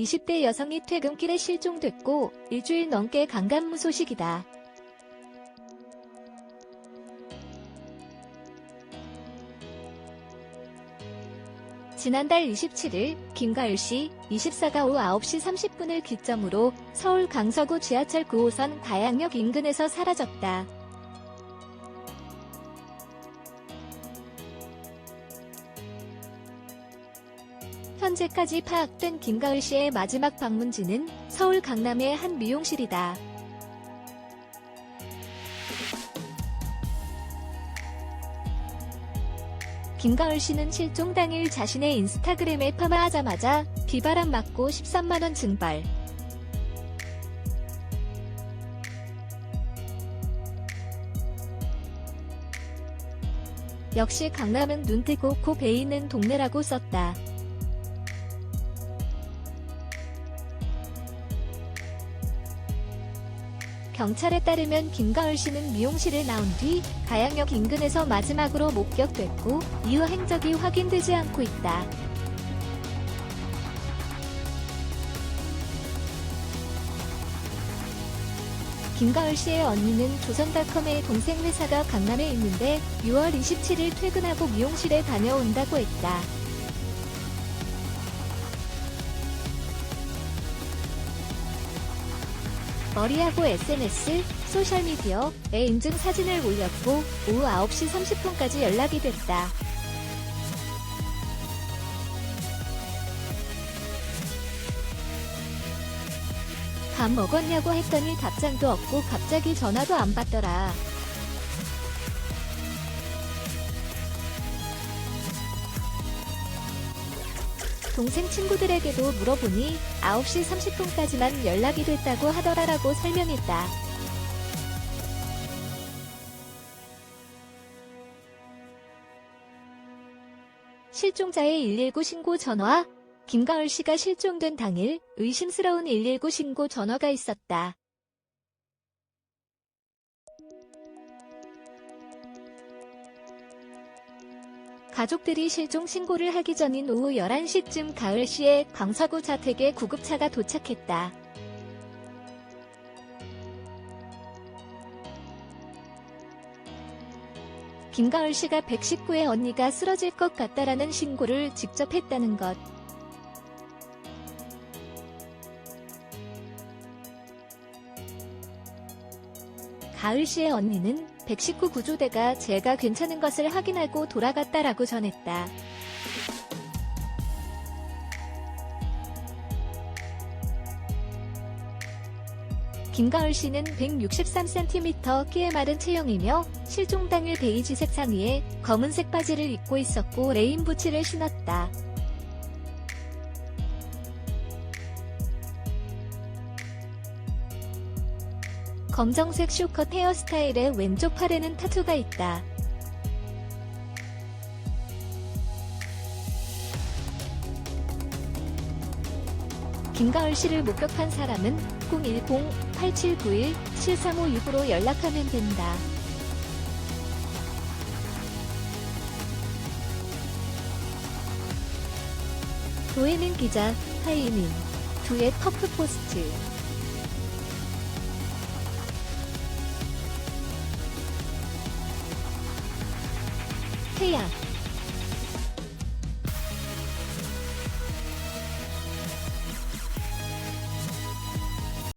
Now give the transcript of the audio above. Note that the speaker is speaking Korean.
20대 여성이 퇴근길에 실종됐고 일주일 넘게 강간무 소식이다. 지난달 27일 김가을 씨 24가 오후 9시 30분을 기점으로 서울 강서구 지하철 9호선 가양역 인근에서 사라졌다. 현재까지 파악된 김가을 씨의 마지막 방문지는 서울 강남의 한 미용실이다. 김가을 씨는 실종 당일 자신의 인스타그램에 파마하자마자 비바람 맞고 13만원 증발. 역시 강남은 눈 뜨고 코 베이는 동네라고 썼다. 경찰에 따르면 김가을 씨는 미용실을 나온 뒤 가양역 인근에서 마지막으로 목격됐고 이후 행적이 확인되지 않고 있다. 김가을 씨의 언니는 조선닷컴의 동생 회사가 강남에 있는데 6월 27일 퇴근하고 미용실에 다녀온다고 했다. 머리하고 SNS, 소셜미디어에 인증 사진을 올렸고 오후 9시 30분까지 연락이 됐다. 밥 먹었냐고 했더니 답장도 없고 갑자기 전화도 안 받더라. 동생 친구들에게도 물어보니 9시 30분까지만 연락이 됐다고 하더라라고 설명했다. 실종자의 119 신고 전화 김가을 씨가 실종된 당일 의심스러운 119 신고 전화가 있었다. 가족들이 실종 신고를 하기 전인 오후 11시쯤 가을 씨의 강서구 자택에 구급차가 도착했다. 김가을 씨가 119의 언니가 쓰러질 것 같다라는 신고를 직접 했다는 것. 가을 씨의 언니는 119 구조대가 제가 괜찮은 것을 확인하고 돌아갔다라고 전했다. 김가을 씨는 163cm 키에 마른 체형이며 실종 당일 베이지색 상의에 검은색 바지를 입고 있었고 레인 부츠를 신었다. 검정색 쇼컷 헤어스타일에 왼쪽 팔에는 타투가 있다. 김가을 씨를 목격한 사람은 010-8791-7356으로 연락하면 된다. 도예민 기자, 하이민, 두의 터프 포스트. 태양